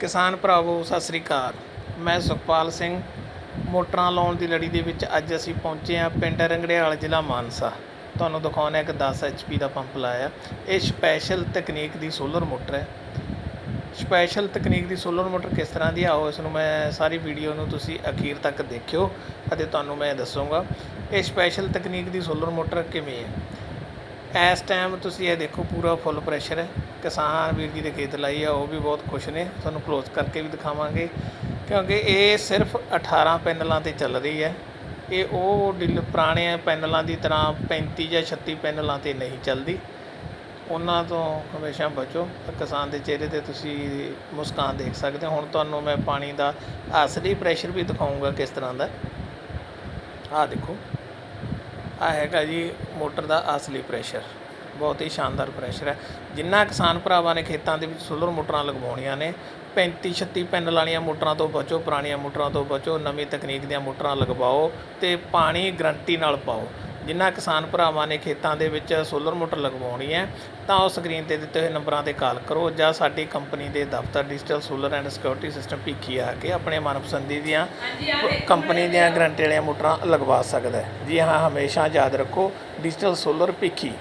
ਕਿਸਾਨ ਭਰਾਵੋ, ਸਤਿ ਸ੍ਰੀ ਅਕਾਲ। ਮੈਂ ਸੁਖਪਾਲ ਸਿੰਘ। ਮੋਟਰਾਂ ਲਾਉਣ ਦੀ ਲੜੀ ਦੇ ਵਿੱਚ ਅੱਜ ਅਸੀਂ ਪਹੁੰਚੇ ਹਾਂ ਪਿੰਡ ਰੰਗੜਿਆਲ, ਜ਼ਿਲ੍ਹਾ ਮਾਨਸਾ। ਤੁਹਾਨੂੰ ਦਿਖਾਉਣਾ ਇੱਕ 10 ਐਚਪੀ ਦਾ ਪੰਪ ਲਾਇਆ। ਇਹ ਸਪੈਸ਼ਲ ਤਕਨੀਕ ਦੀ ਸੋਲਰ ਮੋਟਰ ਹੈ। ਸਪੈਸ਼ਲ ਤਕਨੀਕ ਦੀ ਸੋਲਰ ਮੋਟਰ ਕਿਸ ਤਰ੍ਹਾਂ ਦੀ ਆਓ ਇਸ ਨੂੰ ਮੈਂ ਸਾਰੀ ਵੀਡੀਓ ਨੂੰ ਤੁਸੀਂ ਅਖੀਰ ਤੱਕ ਦੇਖਿਓ ਅਤੇ ਤੁਹਾਨੂੰ ਮੈਂ ਦੱਸੂਗਾ। ਇਹ ਸਪੈਸ਼ਲ ਤਕਨੀਕ ਦੀ ਸੋਲਰ ਮੋਟਰ ਕਿਵੇਂ ਹੈ? ਇਸ ਟਾਈਮ ਤੁਸੀਂ ਇਹ ਦੇਖੋ, ਪੂਰਾ ਫੁੱਲ ਪ੍ਰੈਸ਼ਰ ਹੈ। ਕਿਸਾਨ ਵੀਰ ਜੀ ਦੇ ਖੇਤ ਲਾਈ ਆ, ਉਹ ਵੀ ਬਹੁਤ ਖੁਸ਼ ਨੇ। ਤੁਹਾਨੂੰ ਕਲੋਜ਼ ਕਰਕੇ ਵੀ ਦਿਖਾਵਾਂਗੇ। ਕਿਉਂਕਿ ਇਹ ਸਿਰਫ 18 ਪੈਨਲਾਂ ਤੇ ਚੱਲ ਰਹੀ ਹੈ। ਇਹ ਉਹ ਡਿਲ ਪੁਰਾਣੇ ਪੈਨਲਾਂ ਦੀ ਤਰ੍ਹਾਂ 35 ਜਾਂ 36 ਪੈਨਲਾਂ ਤੇ ਨਹੀਂ ਚੱਲਦੀ। ਉਹਨਾਂ ਤੋਂ ਹਮੇਸ਼ਾ ਬਚੋ। ਕਿਸਾਨ ਦੇ ਚਿਹਰੇ ਤੇ ਤੁਸੀਂ ਮੁਸਕਾਨ ਦੇਖ ਸਕਦੇ ਹੋ। ਹੁਣ ਤੁਹਾਨੂੰ ਮੈਂ ਪਾਣੀ ਦਾ ਅਸਲੀ ਪ੍ਰੈਸ਼ਰ ਵੀ ਦਿਖਾਉਂਗਾ ਕਿਸ ਤਰ੍ਹਾਂ ਦਾ। ਆਹ ਦੇਖੋ। ਆ ਹੈਗਾ ਜੀ ਮੋਟਰ ਦਾ ਅਸਲੀ ਪ੍ਰੈਸ਼ਰ। ਬਹੁਤ ਹੀ ਸ਼ਾਨਦਾਰ ਪ੍ਰੈਸ਼ਰ ਹੈ। ਜਿੰਨਾ ਕਿਸਾਨ ਭਰਾਵਾਂ ਨੇ ਖੇਤਾਂ ਦੇ ਵਿੱਚ ਸੋਲਰ ਮੋਟਰਾਂ ਲਗਵਾਉਣੀਆਂ ਨੇ 35 36 ਪੈਨਲ ਵਾਲੀਆਂ ਮੋਟਰਾਂ ਤੋਂ ਬਚੋ, ਪੁਰਾਣੀਆਂ ਮੋਟਰਾਂ ਤੋਂ ਬਚੋ, ਨਵੀਂ ਤਕਨੀਕ ਦੀਆਂ ਮੋਟਰਾਂ ਲਗਵਾਓ ਤੇ ਪਾਣੀ ਗਰੰਟੀ ਨਾਲ ਪਾਓ। ਜਿਨ੍ਹਾਂ ਕਿਸਾਨ ਭਰਾਵਾਂ ਨੇ ਖੇਤਾਂ ਦੇ ਵਿੱਚ ਸੋਲਰ ਮੋਟਰ ਲਗਵਾਉਣੀ ਹੈ ਤਾਂ ਉਹ ਸਕਰੀਨ ਤੇ ਦਿੱਤੇ ਹੋਏ ਨੰਬਰਾਂ ਤੇ ਕਾਲ ਕਰੋ ਜਾਂ ਸਾਡੀ ਕੰਪਨੀ ਦੇ ਦਫ਼ਤਰ digital solar and security system Bhikhi ਆ ਕੇ ਆਪਣੇ ਮਨਪਸੰਦੀ ਦੀਆਂ ਕੰਪਨੀ ਦੀਆਂ ਗਰੰਟੀ ਵਾਲੀਆਂ ਮੋਟਰਾਂ ਲਗਵਾ ਸਕਦਾ ਹੈ। ਜੀ ਹਾਂ ਹਮੇਸ਼ਾ ਯਾਦ ਰੱਖੋ ਡਿਜੀਟਲ ਸੋਲਰ ਭੀਖੀ।